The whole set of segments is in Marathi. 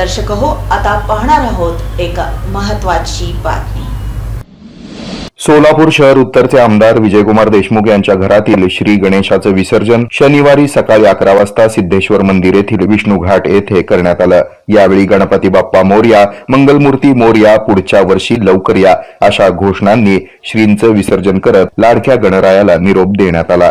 दर्शक हो आता पाहणार आहोत एक महत्वाची बातमी. सोलापूर शहर उत्तरचे आमदार विजयकुमार देशमुख यांच्या घरातील श्री गणेशाचं विसर्जन शनिवारी सकाळी अकरा वाजता सिद्धेश्वर मंदिर येथील विष्णू घाट येथे करण्यात आलं. यावेळी गणपती बाप्पा मोर्या मंगलमूर्ती मोर्या पुढच्या वर्षी लवकर या अशा घोषणांनी श्रींचं विसर्जन करत लाडक्या गणरायाला निरोप देण्यात आला.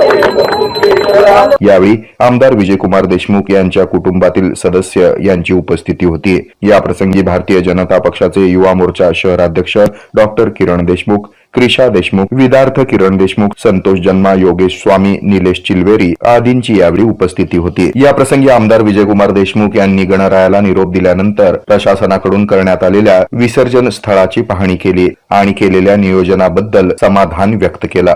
यावेळी आमदार विजयकुमार देशमुख यांच्या कुटुंबातील सदस्य यांची उपस्थिती होती. याप्रसंगी भारतीय जनता पक्षाचे युवा मोर्चा शहराध्यक्ष डॉक्टर किरण देशमुख क्रिशा देशमुख विदार्थ किरण देशमुख संतोष जन्मा योगेश स्वामी निलेश चिलवेरी आदींची यावेळी उपस्थिती होती. या प्रसंगी आमदार विजयकुमार देशमुख यांनी गणरायाला निरोप दिल्यानंतर प्रशासनाकडून करण्यात आलेल्या विसर्जन स्थळाची पाहणी केली आणि केलेल्या नियोजनाबद्दल समाधान व्यक्त केला.